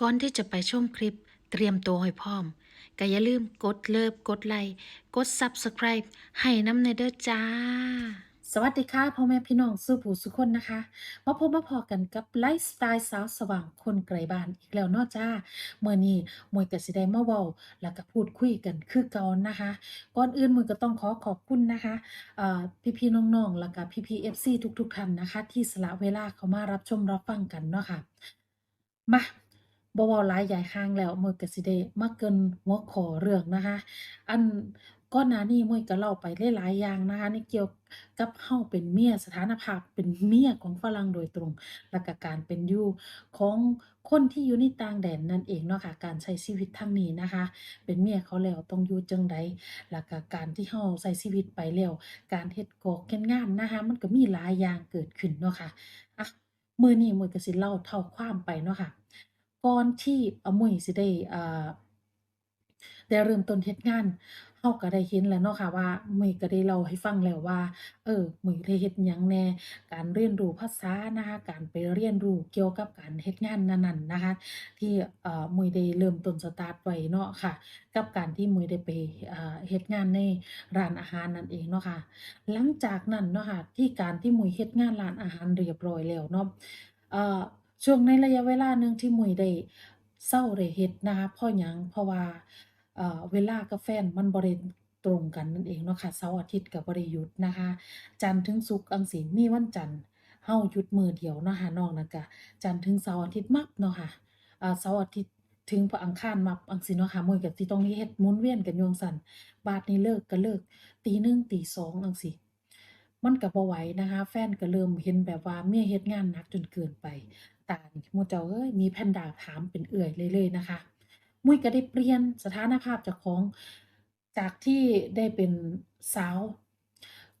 ก่อนที่จะไปชมคลิปเตรียมตัวให้พร้อมก็อย่าลืมกดเลิฟกดไลค์กด Subscribe ให้น้ำในเด้อจ้า สวัสดีค่ะพ่อแม่พี่น้องสู้ผู้สุคนนะคะ มาพบมาพอกันกับไลฟ์สไตล์สาวสว่างคนไกลบ้านอีกแล้วเนาะจ้าเมื่อนี้มวยกับสิได้มาเว้าแล้วก็พูดคุยกันคือเก่านะคะ ก่อนอื่นมวยก็ต้องขอขอบคุณนะคะเอ่พี่ๆน้องๆแล้วก็พี่ๆ FC ทุกๆท่านนะคะ ที่สละเวลาเข้ามารับชมรับฟังกันเนาะค่ะมา บ่เว้าหลายใหญ่ห้างแล้วมวยก็สิได้มาเกริ่นหัวข้อเรื่องนะคะ อันก่อนหน้านี้มวยก็เล่าไปหลายๆอย่างนะคะในเกี่ยวกับเฮาเป็นเมียสถานภาพเป็นเมียของฝรั่งโดยตรงแล้วก็การเป็นอยู่ของคนที่อยู่ในต่างแดนนั่นเองเนาะค่ะการใช้ชีวิตทางนี้นะคะ เป็นเมียเขาแล้วต้องอยู่จังใดแล้วก็การที่เฮาใช้ชีวิตไปแล้วการเฮ็ดกอกเฮ็ดงานนะคะมันก็มีหลายอย่างเกิดขึ้นเนาะค่ะอะมื้อนี้มวยก็สิเล่าเท่าความไปเนาะค่ะ ก่อนที่อมุยสิได้อ่าได้เริ่มต้นเฮ็ดงานเราก็ได้เห็นแล้วเนาะค่ะว่ามื้ยก็ได้เล่าให้ฟังแล้วว่า เออมื้ยได้เฮ็ดหยังแน่ การเรียนรู้ภาษานะคะการไปเรียนรู้เกี่ยวกับการเฮ็ดงานนั้นๆนะคะ ที่เอ่อมื้ยได้เริ่มต้นสตาร์ตไว้เนาะค่ะ กับการที่มื้ยได้ไปอ่าเฮ็ดงานในร้านอาหารนั่นเองเนาะค่ะ หลังจากนั้นเนาะค่ะที่การที่มื้ยเฮ็ดงานร้านอาหารเรียบร้อยแล้วเนาะเอ่อ ช่วงในระยะเวลาหนึ่งที่มื้ยได้เซาได้เฮ็ดนะคะพราะหยังเพราะว่าเเวลากับแฟนมันบ่ได้ตรงกันนั่นเองเนาะค่ะเสาร์อาทิตย์ก็บ่ได้หยุดนะคะ จันทร์ถึงศุกร์จั่งซี้มีวันจันทร์เฮาหยุดมือเดียวเนาะค่ะนอกนั้นก็จันทร์ถึงเสาร์อาทิตย์มับเนาะค่ะอ่าเสาร์อาทิตย์ถึงพฤอังคารมับจั่งซี้เนาะค่ะมื้ยก็สิต้องเฮ็ดหมุนเวียนกันยู่จั่งซั้นบัดนี้เลิกก็เลิก01:00 02:00จั่งซี้ มันก็บ่ไหวนะคะ แฟนก็เริ่มเห็นแบบว่าเมียเฮ็ดงานหนักจนเกินไป ตายหมู่เจ้าเอ้ยมีแพนดาถามเป็นเอื้อยเลยเลยนะคะมุ้ยก็ได้เปลี่ยนสถานภาพจ้าของจากที่ได้เป็นสาว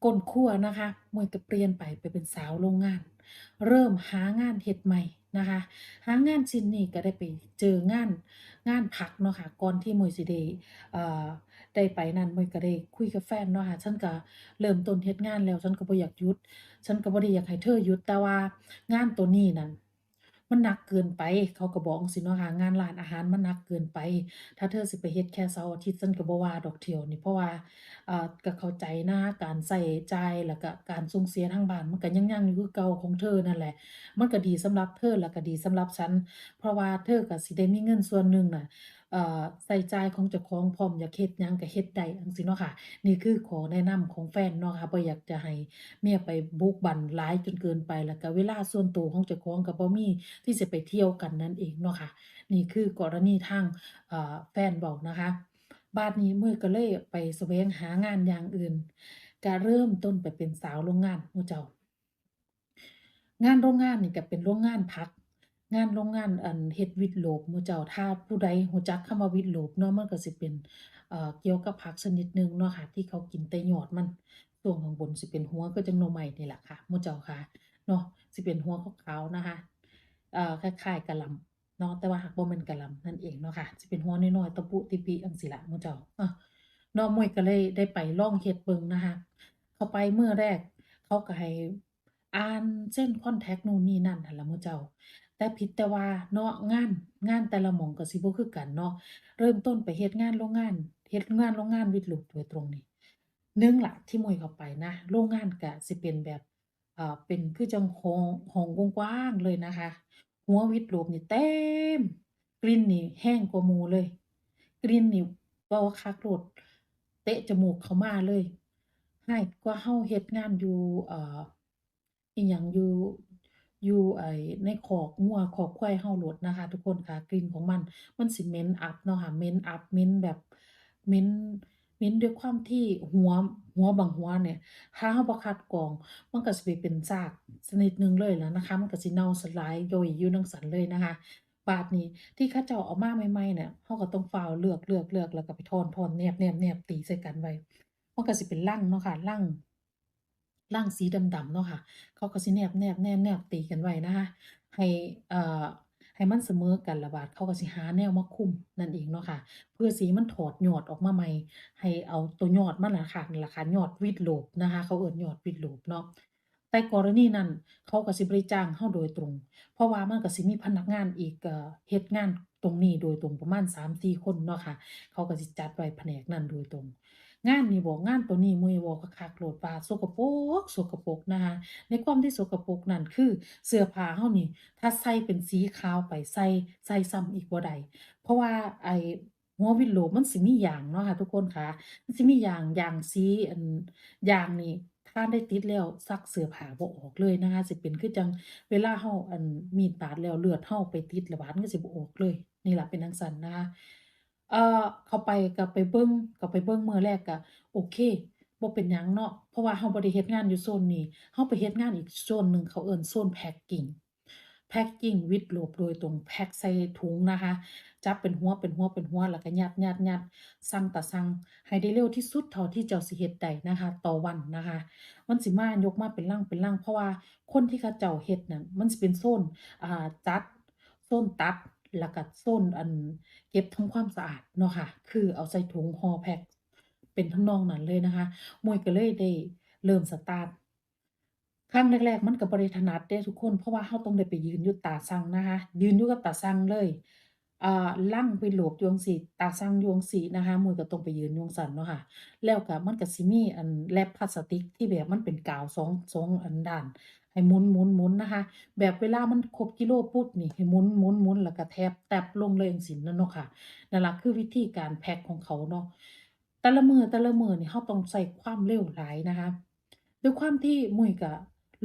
ก้นครัวนะคะมุ้ยก็เปลี่ยนไปไปเป็นสาวโรงงาน เริ่มหางานเฮ็ดใหม่นะคะหางานชิ้นนี้ก็ได้ไปเจองานงานผักเนาะค่ะก่อนที่มุ้ยสิได้เอ่อ ได้ไปนั่นมุ้ยก็ได้คุยกับแฟนเนาะค่ะฉันก็เริ่มต้นเฮ็ดงานแล้ว ฉันก็บ่อยากหยุด ฉันก็บ่ได้อยากให้เธอหยุดแต่ว่างานตัวนี้นั่นมันหนักเกินไป เขาก็บอกจั่งซี้เนาะค่ะงานร้านอาหารมันหนักเกินไป ถ้าเธอสิไปเฮ็ดแค่เสาร์อาทิตย์ฉันก็บ่ว่าดอกเที่ยวนี้เพราะว่าอ่าก็เข้าใจนะการใช้จ่ายแล้วก็การส่งเสียทางบ้านมันก็ยังยังอยู่คือเก่าของเธอนั่นแหละ มันก็ดีสำหรับเธอแล้วก็ดีสำหรับฉัน เพราะว่าเธอก็สิได้มีเงินส่วนหนึ่งน่ะเอ่อใช้จ่ายของเจ้าของพร้อมอยากเฮ็ดหยังก็เฮ็ดได้จังซี้เนาะค่ะ นี่คือขอแนะนำของแฟนเนาะค่ะบ่อยากจะให้เมียไปบุกบั่นหลายจนเกินไป แล้วก็เวลาส่วนตัวของเจ้าของก็บ่มีที่สิไปเที่ยวกันนั่นเองเนาะค่ะ นี่คือกรณีทางเอ่อแฟนเว้านะคะบัดนี้มุ้ยก็เลยไปแสวงหางานอย่างอื่นก็เริ่มต้นไปเป็นสาวโรงงานหมู่เจ้า งานโรงงานนี่ก็เป็นโรงงานผัก งานโรงงานอันเฮ็ดวิตโลบหมู่เจ้าถ้าผู้ใดรู้จักคำว่าวิตโลบเนาะมันก็สิเป็นเอ่อเกี่ยวกับผักชนิดหนึ่งเนาะค่ะ ที่เขากินแต่ยอดมันช่วงข้างบนสิเป็นหัวคือจังหน่อไม้นี่แหละค่ะหมู่เจ้าค่ะเนาะสิเป็นหัวขาวๆนะคะเอ่อคล้ายๆกะหล่ำเนาะแต่ว่าหากบ่แม่นกะหล่ำนั่นเองเนาะค่ะสิเป็นหัวน้อยๆตะปุติปิจังซี้ล่ะหมู่เจ้าเออเนาะมุ้ยก็เลยได้ไปล่องเฮ็ดเบิ่งนะคะเข้าไปเมื้อแรก เขาก็ให้อ่านเซ็นคอนแทรกนู่นนี่นั่นหั้นล่ะหมู่เจ้า แต่ผิดแต่ว่าเนาะงานงานแต่ละหม้องก็สิบ่คือกันเนาะเริ่มต้นไปเฮ็ดงานโรงงานเฮ็ดงานโรงงานวิตโลบโดยตรงนี่หนึ่งล่ะที่มุ้ยเข้าไปนะโรงงานก็สิเป็นแบบเอ่อเป็นคือจังหองหงกว้างเลยนะคะ หัววิตโลบนี่เต็มกลิ่นนี่แรงกว่าหมูเลย กลิ่นนี่เว้าคักโลดเตะจมูกเข้ามาเลยร้กว่าเราเฮ็ดงานอยู่เอ่ออิหยังอยู่ อยู่ไอ้ในคอกงัวคอกควายเราโลดนะคะ ทุกคนค่ะกลิ่นของมันมันสิเม็นอับเนาะค่ะเม็นอับเม็นแบบเม็นเม็นด้วยความที่หัวหัวบางหัวเนี่ยถ้าเราบ่คัดกรองมันก็สิไปเป็นซากชนิดหนึ่งเลยแล้วนะคะมันก็สิเน่าสลายย่อยอยู่จั่งซั้นเลยนะคะบัดนี้ที่เขาเจ้าเอามาใหม่ๆเนี่ยเราก็ต้องฟาวเลือกๆๆแล้วก็ไปถอนๆแนบๆๆตีใส่กันไว้มันก็สิเป็นรั่งเนาะค่ะรั่ง รังสีดำๆเนาะค่ะ เขาก็สิแนบๆๆๆตีกันไว้นะคะให้เอ่อให้มันเสมอกันแล้วบาดเขาก็สิหาแนวมาคุมนั่นเองเนาะค่ะ เพื่อสิให้มันถอดยอดออกมาใหม่ ให้เอาตัวยอดมันน่ะค่ะนั่นล่ะค่ะยอดวิตโลบนะคะ เขาเอิ้นยอดวิตโลบเนาะแต่กรณีนั้นเขาก็สิบ่ได้จ้างเราโดยตรง เพราะว่ามันก็สิมีพนักงานอีกเอ่อเฮ็ดงานตรงนี้โดยตรงประมาณ3-4คนเนาะค่ะ เขาก็สิจัดไว้แผนกนั้นโดยตรง งานนี้บ่งานตัวนี้มู่เว้าคักๆโลดว่าสกปรกสกปรกนะคะในความที่สกปรกนั้นคือเสื้อผ้าเรานี่ ถ้าใส่เป็นสีขาวไปใส่ใส่ซ้ำอีกบ่ได้เพราะว่าไอหัววิดโลมันสิมียางเนาะค่ะทุกคนค่ะมันสิมียางยางสีอันยางนี่ถ้าได้ติดแล้วซักเสื้อผ้าบ่ออกเลยนะคะสิเป็นคือจังเวลาเราอันมีดบาดแล้วเลือดเราไปติดแล้วบาดมันก็สิบ่ออกเลย นี่แหละเป็นจั่งซั้นนะคะ เอ่อเข้าไปก็ไปเบิ่งก็ไปเบิ่งมื้อแรกก็โอเคบ่เป็นหยังเนาะเพราะว่าเราบ่ได้เฮ็ดงานอยู่โซนนี้เราไปเฮ็ดงานอีกโซนหนึ่งเขาเอิ้นโซน Packing Packing วิดโลบโดยตรงแพ็กใส่ถุงนะคะ จับเป็นหัวเป็นหัวเป็นหัวแล้วก็ยัดๆๆสั่งตาสั่งให้ได้เร็วที่สุดเท่าที่เจ้าสิเฮ็ดได้นะคะ ต่อวันนะคะ มันสิมายกมาเป็นลังเป็นลังเพราะว่าคนที่เขาเจ้าเฮ็ดนั่นมันสิเป็นโซนอ่าจัดโซนตัด แล้วก็โซนอันเก็บทำความสะอาดเนาะค่ะ คือเอาใส่ถุงห่อแพ็กเป็นทำนองนั้นเลยนะคะ มวยก็เลยได้เริ่มสตาร์ตครั้งแรกๆ มันก็บ่ได้ถนัดเดะทุกคน เพราะว่าเราต้องได้ไปยืนอยู่ตาสั่งนะคะ ยืนอยู่กับตาสั่งเลยอ่าลั่งวิดโหลบอยู่จั่งซี้ตาสั่งอยู่จั่งซี้นะคะมวยก็ต้องไปยืนอยู่จั่งซั้นเนาะค่ะ แล้วก็มันก็สิมีอันแรปพลาสติกที่แบบมันเป็นกาวสองสองอันด้าน ให้หมุนมุนนะคะ แบบเวลามันครบกิโลปุ๊บนี่ให้หมุนมุนแล้วก็แทบแตบลงเลยจั่งสินนั่นเนาะค่ะนั่นแหละคือวิธีการแพ็คของเขาเนาะแต่ละมือแต่ละมือนี่เขาต้องใส่ความเร็วหลายนะคะด้วยความที่มุยกะ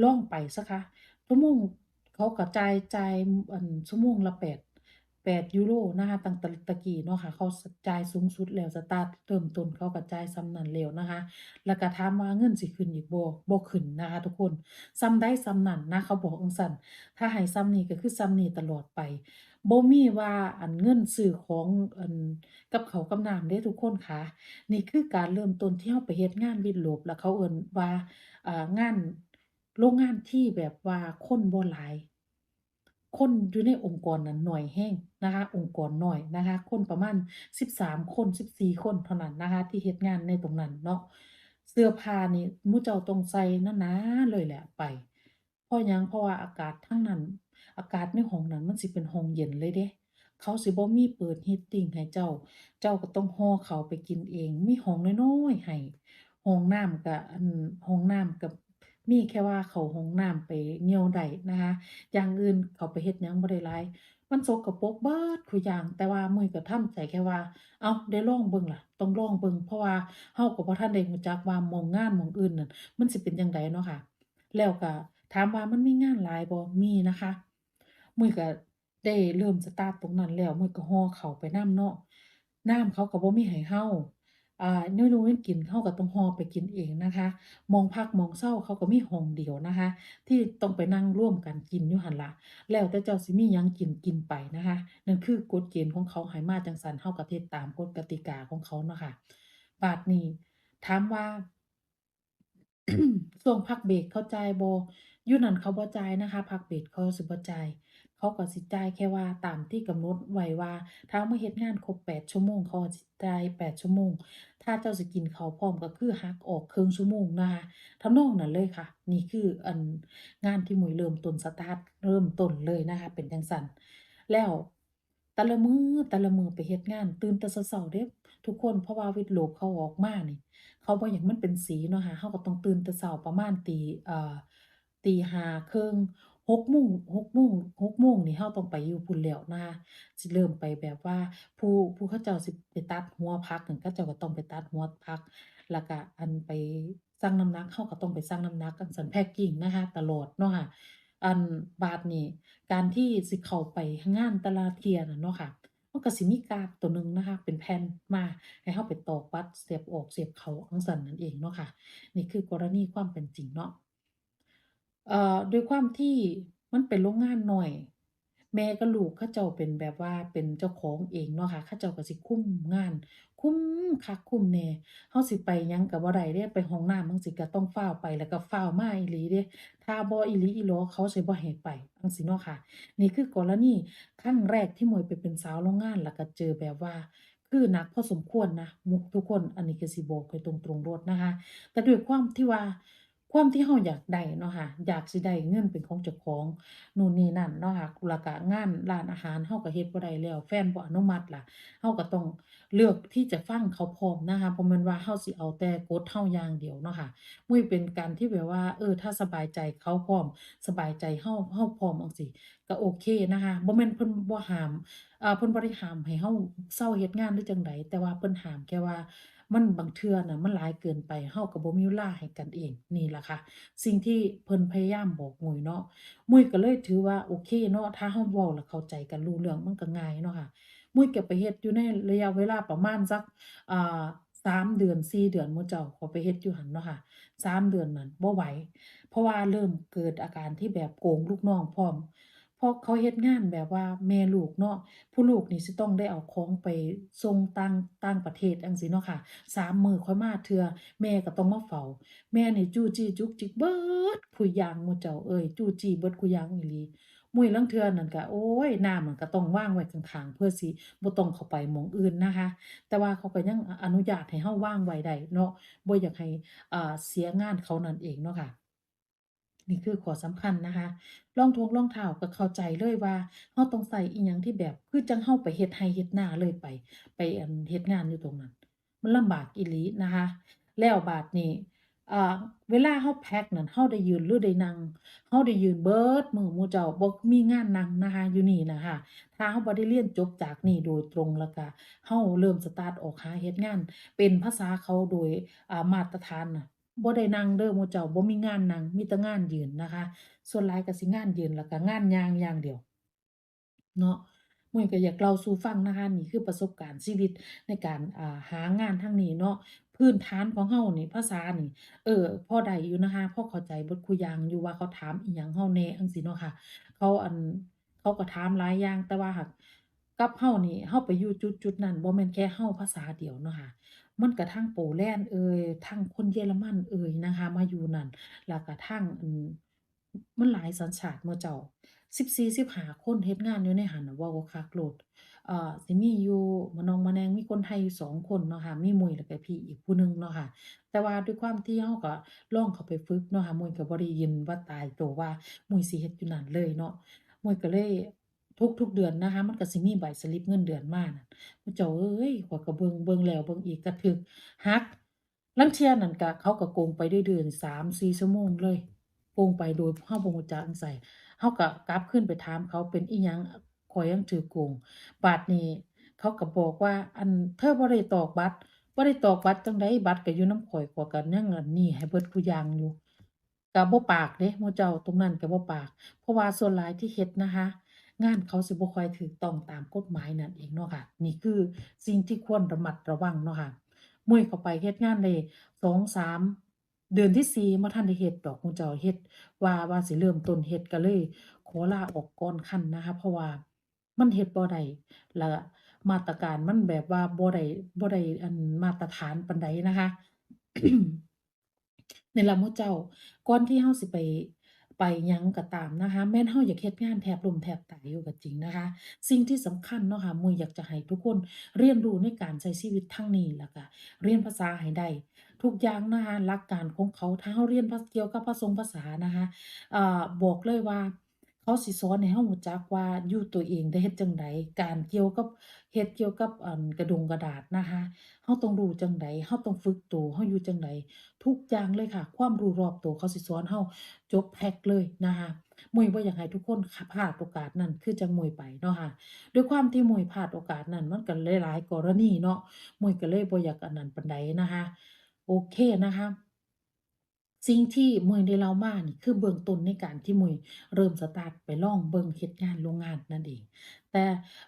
ล่องไปซะคะชั่วโมงเขากะจ่ายจ่ายอันชั่วโมงละแปด 8ยูโรนะคะตั้งแต่ตะกี้เนาะค่ะเขาจ่ายสูงสุดแล้วสตาร์ตเริ่มต้นเขาก็จ่ายส่ำนั้นแล้วนะคะ แล้วก็ถามว่าเงินสิขึ้นอีกบ่บ่ขึ้นนะคะ ทุกคนส่ำใดส่ำนั้นนะเขาบอกจั่งซั้นถ้าให้ส่ำนี้ก็คือส่ำนี้ตลอดไปบ่มีว่าอันเงินซื้อของอันกับเขากับน้ำเดะทุกคนค่ะ นี่คือการเริ่มต้นที่เราไปเฮ็ดงานวิดโหลบแล้วเขาเอิ้นว่าอ่างานโรงงานที่แบบว่าคนบ่หลาย คนอยู่ในองค์กรนั้นหน้อยแรงนะคะ องค์กรหน้อยนะคะ คนประมาณ 13 คน 14 คนเท่านั้นนะคะ ที่เฮ็ดงานในตรงนั้นเนาะเสื้อผ้านี่มู่เจ้าต้องใส่หนาๆเลยแหละไปเพราะยังเพราะว่าอากาศทางนั้น อากาศในห้องนั้นมันสิเป็นห้องเย็นเลยเดะเขาสิบ่มีเปิด heating ให้เจ้า เจ้าก็ต้องห่อเขาไปกินเอง มีห้องน้อยๆให้ห้องน้ำก็อันห้องน้ำก็ มีแค่ว่าเขาห้องน้ำไปเหี่ยวได้นะคะ อย่างอื่นเขาไปเฮ็ดหยังบ่ได้หลายมันสกปรกเบิดคุอย่าง แต่ว่ามวยก็ทำใจแค่ว่า เอ้าได้ลองเบิ่งล่ะ ต้องลองเบิ่งเพราะว่าเราก็บ่ทันได้รู้จักว่ามองงานมองอื่นนั่นมันสิเป็นจั่งใดเนาะค่ะ แล้วก็ถามว่ามันมีงานหลายบ่มีนะคะมวยก็ได้เริ่มสตาร์ตตรงนั้นแล้วมวยก็ห่อข้าไปน้ำเนาะน้ำเขาก็บ่มีให้เรา อ่าอยู่อยู่กินเราก็ต้องห่อไปกินเองนะคะหม้องพักหม้องเชาเขาก็มีห้องเดียวนะคะ ที่ต้องไปนั่งร่วมกันกินอยู่หั้นล่ะแล้วแต่เจ้าสิมีหยังกินกินไปนะคะ นั่นคือกฎเกณฑ์ของเขาให้มาจั่งซั้นเราก็เฮ็ดตามกฎกติกาของเขาเนาะค่ะบัดนี้ถามว่าช่วงพักเบรกเขาจ่ายบ่อยู่นั่นเขาบ่จ่ายนะคะ พักเบรกเขาสิบ่จ่าย เขาก็สิจ่ายแค่ว่าตามที่กำหนดไว้ว่า ถ้าเรามาเฮ็ดงานครบ8ชั่วโมงเขาก็สิจ่าย8ชั่วโมง ถ้าเจ้าสิกินข้าวพร้อมก็คือหักออกครึ่งชั่วโมงนะคะทำนองนั้นเลยค่ะ นี่คืออันงานที่หมวยเริ่มต้นสตาร์ตเริ่มต้นเลยนะคะเป็นจังซั้นแล้วแต่ละมือแต่ละมือไปเฮ็ดงาน ตื่นแต่เช้าเดะทุกคนเพราะว่าวิดโลบเขาออกมานี่ เขาบ่อย่ากให้มันเป็นสีเนาะค่ะเราก็ต้องตื่นแต่เช้าประมาณตีอ่าตี 5:30 6โมง6โมง6โมงนี่เราต้องไปอยู่พู้นแล้วนะคะสิเริ่มไปแบบว่าผู้ผู้เขาเจ้าสิไปตัดหัวผักนั่นเขาเจ้าก็ต้องไปตัดหัวผัก แล้วก็อันไปชั่งน้ำหนักเราก็ต้องไปชั่งน้ำหนักจั่งซั้น Packing นะคะตลอดเนาะค่ะอันบัดนี้การที่สิเข้าไปงานต่ละเทียนเนาะค่ะมันก็สิมีการ์ดตัวหนึ่งนะคะ เป็นแผ่นมาให้เราไปตอกบัตรเสียบออกเสียบเขาจั่งซั้นนั่นเองเนาะค่ะ นี่คือกรณีความเป็นจริงเนาะ เอ่อด้วยความที่มันเป็นโรงงานหน้อย แม่กับลูกเขาเจ้าเป็นแบบว่าเป็นเจ้าของเองเนาะค่ะเขาเจ้าก็สิคุมงาน คุมคักคุมแน่เราสิไปหยังก็บ่ได้เดะไปห้องน้ำจั่งซี้ก็ต้องฟ้าวไปแล้วก็ฟ้าวมาอีหลีเดะถ้าบ่อีหลีอีหลอเขาสิบ่ให้ไปจังซี้เนาะค่ะ นี่คือกรณีครั้งแรกที่หมวยไปเป็นสาวโรงงานแล้วก็เจอแบบว่า คือหนักพอสมควรนะมุกทุกคนอันนี้ก็สิบอกไปตรงๆโลดนะคะ แต่ด้วยความที่ว่า ความที่เราอยากได้เนาะค่ะ อยากสิได้เงินเป็นของเจ้าของนู่นนี่นั่นเนาะค่ะแล้วก็งานร้านอาหารเราก็เฮ็ดบ่ได้แล้ว แฟนบ่อนุมัติล่ะเราก็ต้องเลือกที่จะฟังเขาพร้อมนะคะบ่แม่นว่าเราสิเอาแต่กฎเราอย่างเดียวเนาะค่ะมุ้ยเป็นการที่แบบว่า เออ ถ้าสบายใจเขาพร้อม สบายใจเราเราพร้อมจังซี้ก็โอเคนะคะบ่แม่นเพิ่นบ่ห้ามอ่าเพิ่นบ่ได้ห้ามให้เราเซาเฮ็ดงานหรือจังใดแต่ว่าเพิ่นห้ามแค่ว่า มันบางเทื่อน่ะมันหลายเกินไปเราก็บ่มีเวลาให้กันเองนี่ล่ะค่ะ สิ่งที่เพิ่นพยายามบอกมุยเนาะมุยก็เลยถือว่าโอเคเนาะถ้าเราเว้าแล้วเข้าใจกันรู้เรื่องมันก็ง่ายเนาะค่ะมุ้ยก็บไปเฮ็ดอยู่ในระยะเวลาประมาณสักอ่า3เดือน4เดือนมู่เจ้าก็ไปเฮ็ดอยู่หันเนาะค่ะ3เดือนนั้นบ่ไหว เพราะว่าเริ่มเกิดอาการที่แบบโกงลูกน้องพร้อม เพราะเขาเฮ็ดงานแบบว่าแม่ลูกเนาะผู้ลูกนี่สิต้องได้เอาของไปส่งต่างต่างประเทศจั่งซี้เนาะค่ะ3มื้อค่อยมาเทื่อแม่ก็ต้องมาเฝ้าแม่นี่จู้จี้จุกจิกเบิดคุอย่างมู่เจ้าเอ้ยจู้จี้เบิดคุอย่างอีหลีมุ้ยลางเทื่อนั่นก็โอ๊ยน้ำนั่นก็ต้องว่างไว้ข้างๆเพื่อสิบ่ต้องเข้าไปมองอื่นนะคะ แต่ว่าเขาก็ยังอนุญาตให้เราว่างไว้ได้เนาะบ่อยากให้อ่าเสียงานเขานั่นเองเนาะค่ะ นี่คือข้อสำคัญนะคะรองทงรองเท้าก็เข้าใจเลยว่าเราต้องใส่อิหยังที่แบบคือจังเราไปเฮ็ดไร่เฮ็ดนาเลยไป ไปอันเฮ็ดงานอยู่ตรงนั้น มันลำบากอีหลีนะคะ แล้วบัดนี้อ่าเวลาเราแพ็กนั่นเราได้ยืนหรือได้นั่งเราได้ยืนเบิดมือหมู่เจ้าบ่มีงานนั่งนะคะอยู่นี่นะคะถ้าเราบ่ได้เรียนจบจากนี่โดยตรงแล้วก็เราเริ่มสตาร์ตออกหาเฮ็ดงาน เป็นภาษาเขาโดยอ่ามาตรฐานน่ะ บ่ได้นั่งเด้อหมู่เจ้าบ่มีงานนั่งมีแต่งานยืนนะคะ ส่วนหลายก็สิงานยืนแล้วก็งานยางอย่างเดียวเนาะมุ้ยก็อยากเล่าสู่ฟังนะคะนี่คือประสบการณ์ชีวิตในการอ่าหางานทางนี้เนาะพื้นฐานของเรานี่ภาษานี่ เออพ่อได้อยู่นะคะพ่อเข้าใจบิดคุอย่างอยู่ว่าเขาถามอิหยังเราแน่จังซี้เนาะค่ะ เขาอันเขาก็ถามหลายอย่างแต่ว่าหักกับเรานี่เราไปอยู่จุดๆนั้นบ่แม่นแค่เราภาษาเดียวเนาะค่ะ มันก็ทั้งโปแลนด์เอ่ยทั้งคนเยอรมันเอ่ยนะคะ มาอยู่นั่น แล้วก็ทั้งมันหลายสัญชาติหมู่เจ้า14-15คนเฮ็ดงานอยู่ในหันน่ะเว้าคักโลดเอ่าสิมีอยู่มะนองมะแนงมีคนไทยอยู่2คนเนาะค่ะมีมุ้ยแล้วก็พี่อีกผู้หนึ่งเนาะค่ะ แต่ว่าด้วยความที่เราก็ลองเข้าไปฝึกเนาะค่ะมุ้ยก็บ่ได้ยินว่าตายตัวว่ามุ้ยสิเฮ็ดอยู่นั่นเลยเนาะมุ้ยก็เลย ทุกๆเดือนนะคะ มันก็สิมีใบสลิปเงินเดือนมาน่ะมู่เจ้าเอ้ยข้อยก็เบิงเบิงแล้วเบิงอีกก็ถึกหักลางเทียนั่นก็เขาก็โกงไปเดื้อๆ3-4ชั่วโมงเลยโกงไปโดยเราบ่รู้จักจั่งไสเราก็กลับคืนไปถามเขาเป็นอิหยังข้อยยังถูกโกงบัดนี้เขาก็บอกว่าอันเธอบ่ได้ตอกบัตรบ่ได้ตอกบัตรจั่งใดบัตรก็อยู่นำข้อยข้อยก็ยังอั่นนี่ให้เบิดคุอย่างอยู่ก็บ่ปากเดะหมู่เจ้าตรงนั้นก็บ่ปาก เพราะว่าส่วนหลายที่เฮ็ดนะคะ งานเขาสิบ่ค่อยถูกต้องตามกฎหมายนั่นเองเนาะค่ะ นี่คือสิ่งที่ควรระมัดระวังเนาะค่ะมุ้ยเข้าไปเฮ็ดงานได้2-3เดือนที่4บ่มาทันได้เฮ็ดดอกมูเจ้าเฮ็ดว่าว่าสิเริ่มต้นเฮ็ดก็เลยขอลาออกก่อนคันนะคะ เพราะว่ามันเฮ็ดบ่ได้แล้วมาตรการมันแบบว่าบ่ได้บ่ได้อันมาตรฐานปานใดนะคะในล่ะหมู่เจ้าก่อนที่เราสิไป ไปยังก็ตามนะคะ แม่นเฮาอยากเฮ็ดงานแทบลมแทบตายอยู่ก็จริงนะคะ สิ่งที่สำคัญเนาะค่ะมุยอยากจะให้ทุกคนเรียนรู้ในการใช้ชีวิตทั้งนี้แล้วก็เรียนภาษาให้ได้ทุกอย่างนะคะหลักการของเขาถ้าเฮาเรียนภเกี่ยวกับภาษาภาษานะคะอ่อบอกเลยว่า เขาสิสอนให้เรารู้จักว่าอยู่ตัวเองได้เฮ็ดจั่งใด การเกี่ยวกับ เฮ็ดเกี่ยวกับ อั่น กระดงกระดาษนะคะ เราต้องรู้จั่งใด เราต้องฝึกตัวเราอยู่จั่งใด ทุกอย่างเลยค่ะ ความรู้รอบตัวเขาสิสอนเราจบแพ็กเลยนะคะ มุ้ยบ่อยากให้ทุกคนขพลาดโอกาสนั้นคือจั่งมุ้ยไปเนาะค่ะ ด้วยความที่มุ้ยพลาดโอกาสนั้นมันก็หลายๆกรณีเนาะ มุ้ยก็เลยบ่อยากอันนั้นปานใดนะคะ โอเคนะคะ สิ่งที่มุ้ยได้เล่ามานี่คือเบื้องต้นในการที่มุ้ยเริ่มสตาร์ตไปล่องเบิ่งเฮ็ดงานโรงงานนั่นเอง แต่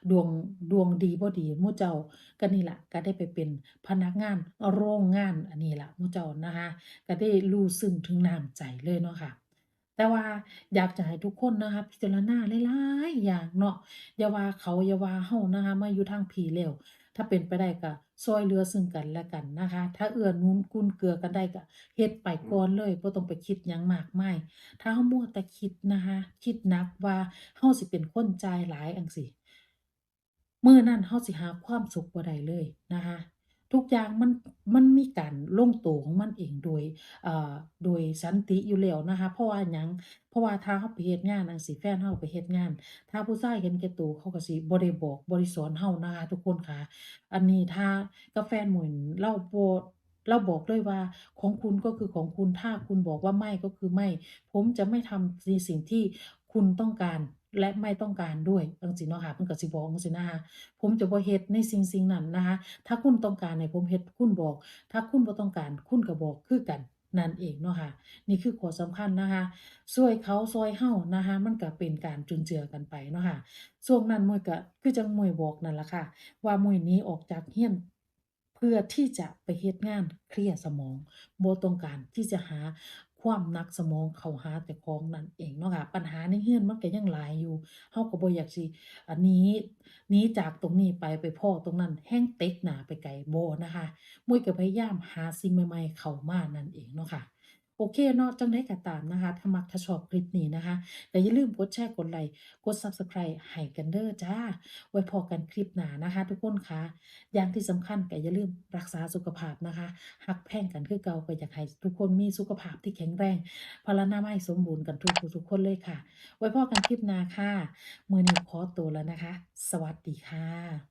ดวงดวงดีบ่ดีมู่เจ้าก็นี่ละก็ได้ไปเป็นพนักงานโรงงานอันนี้ละมู่เจ้านะคะก็ได้รู้ซึ้งถึงน้ำใจเลยเนาะค่ะแต่ว่าอยากจะให้ทุกคนนะคะพิจารณาหลายๆอย่างเนาะอย่าว่าเขาอย่าว่าเรานะคะมาอยู่ทางพี่แล้ว ถ้าเป็นไปได้ก็ซอยเรือซึ่งกันและกันนะคะ ถ้าเอื้อนุนกุนเกลือกันได้ก็เฮ็ดไปก่อนเลยบ่ต้องไปคิดหยังมากมายถ้าเฮามัวแต่คิดนะคะ คิดหนักว่าเฮาสิเป็นคนจ่ายหลายอังสิเมื้อนั้นเฮาสิหาความสุขบ่ได้เลยนะคะ ทุกอย่างมันมันมีการลงตัวของมันเองโดยเอ่อโดยสันติอยู่แล้วนะคะ เพราะว่าหยังเพราะว่าถ้าเราไปเฮ็ดงานจั่งซี้แฟนเราไปเฮ็ดงาน ถ้าผู้ชายเห็นแก่ตัวเขาก็สิบ่ได้บอกบ่ได้สอนเรานะคะทุกคนค่ะ อันนี้ถ้ากับแฟนหมู่นี่เราบ่เราบอกเลยว่าของคุณก็คือของคุณถ้าคุณบอกว่าไม่ก็คือไม่ ผมจะไม่ทำในสิ่งที่คุณต้องการ และไม่ต้องการด้วยจังซี้เนาะค่ะเพิ่นก็สิบอกจังซี้นะคะผมจะบ่เฮ็ดในสิ่งๆนั้นนะคะ ถ้าคุณต้องการให้ผมเฮ็ดคุณบอก ถ้าคุณบ่ต้องการคุณก็บอกคือกันนั่นเองเนาะค่ะนี่คือข้อสำคัญนะคะช่วยเขาช่วยเฮานะคะมันก็เป็นการจุนเจือกันไปเนาะค่ะช่วงนั้นมวยก็คือจังมวยบอกนั่นแหละค่ะ ว่ามวยนี้ออกจากเรือนเพื่อที่จะไปเฮ็ดงานเคลียร์สมองบ่ต้องการที่จะหา ความนักสมองเขาหาแต่ของนั่นเองเนาะค่ะปัญหาในเฮือนมันก็ยังหลายอยู่เฮาก็บ่อยากสิอันนี้นี้จากตรงนี้ไปไปพ่อตรงนั้นแห้งเต็กหนาไปไกลบ่นะคะมุ่ยก็พยายามหาสิ่งใหม่ ๆ เข้ามานั่นเองเนาะค่ะ โอเคเนาะจังใดก็ตามนะคะถ้ามักถ้าชอบคลิปนี้นะคะก็อย่าลืมกดแชร์กดไลก์กด Subscribe ให้กันเด้อจ้า ไว้พอกันคลิปหน้านะคะ ทุกคนคะอย่างที่สำคัญก็อย่าลืมรักษาสุขภาพนะคะรักแพงกันคือเก่าก็อยากให้ทุกคนมีสุขภาพที่แข็งแรงพลานามัยสมบูรณ์กันทุกทุกคนเลยค่ะ ไว้พอกันคลิปหน้าค่ะมื้อนี้ขอตัวแล้วนะคะ สวัสดีค่ะ